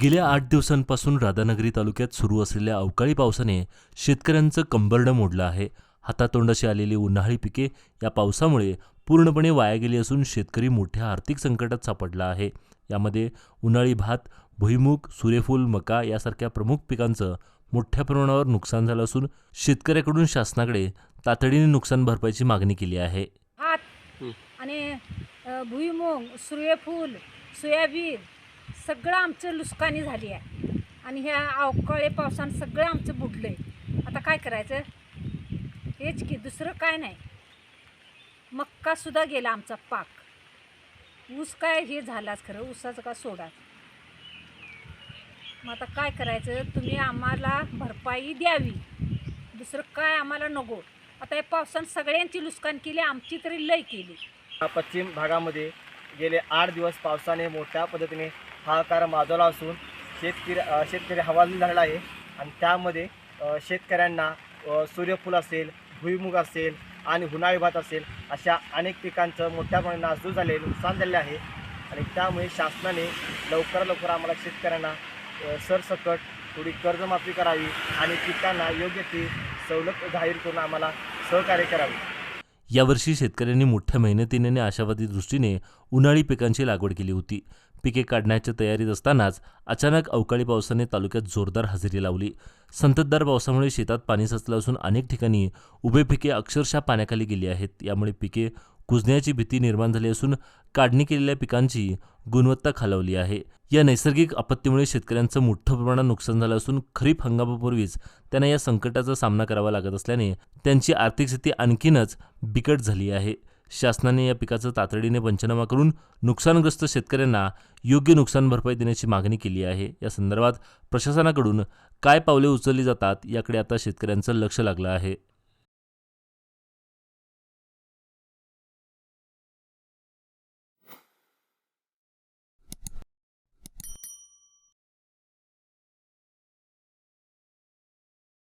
गेल्या आठ दिवसांपासून राधानगरी तालुक्यात सुरू असलेल्या अवकाळी पावसाने शेतकऱ्यांचं कंबरडं मोडलं आहे. हातातोंडाशी आलेली उन्हाळी पिके या पावसामुळे पूर्णपणे वाया गेली असून शेतकरी मोठ्या आर्थिक संकटात सापडला आहे. यामध्ये उन्हाळी भात भुईमूग सूर्यफूल मका यासारख्या प्रमुख पिकांचं मोठ्या प्रमाणावर नुकसान झालं असून शेतकऱ्याकडून शासनाकडे तातडीने नुकसान भरपाईची मागणी केली आहे. भात आणि भुईमुग सूर्यफूल सोयाबीन सगळं आमचं लुसकानी झाली आहे. आणि ह्या अवकाळी पावसानं सगळं आमचं बुडलं आहे आता काय करायचं? हेच की दुसरं काय नाही. मक्कासुद्धा गेला आमचा पाक. ऊस काय हे झालाच खरं ऊसाचं का सोडा मग आता काय करायचं? तुम्ही आम्हाला भरपाई द्यावी. दुसरं काय आम्हाला नको. आता या पावसानं सगळ्यांची नुकसान केली आमची तरी लय केली. पश्चिम भागामध्ये गेले आठ दिवस पावसाने मोठ्या पद्धतीने हाहाकार माजवला असून शेतकरी शेतकरी हवालदिल झालेला आहे. आणि त्यामध्ये शेतकऱ्यांना सूर्यफूल असेल भुईमुग असेल आणि उन्हाळी भात असेल अशा अनेक पिकांचं मोठ्या प्रमाणात नासधूस झाले नुकसान झाले आहे. आणि त्यामुळे शासनाने लवकर लवकर आम्हाला शेतकऱ्यांना सरसकट थोडी कर्जमाफी करावी आणि पिकांना योग्य ती सवलत जाहीर करून आम्हाला सहकार्य करावे. यावर्षी शेतकऱ्यांनी मोठ्या मेहनतीने आणि आशावादी दृष्टीने उन्हाळी पिकांची लागवड केली होती. पिके काढण्याच्या तयारीत असतानाच अचानक अवकाळी पावसाने तालुक्यात जोरदार हजेरी लावली. संततधार पावसामुळे शेतात पाणी साचलं असून अनेक ठिकाणी उभे पिके अक्षरशः पाण्याखाली गेली आहेत. यामुळे पिके कुजण्याची भीती निर्माण झाली असून काढणी केलेल्या पिकांची गुणवत्ता खालावली आहे. या नैसर्गिक आपत्तीमुळे शेतकऱ्यांचं मोठं प्रमाणात नुकसान झालं असून खरीप हंगामापूर्वीच त्यांना या संकटाचा सामना करावा लागत असल्याने त्यांची आर्थिक स्थिती आणखीनच बिकट झाली आहे. शासनाने या पिकाचं तातडीने पंचनामा करून नुकसानग्रस्त शेतकऱ्यांना योग्य नुकसान भरपाई देण्याची मागणी केली आहे. या संदर्भात प्रशासनाकडून काय पावले उचलली जातात याकडे आता शेतकऱ्यांचं लक्ष लागलं आहे.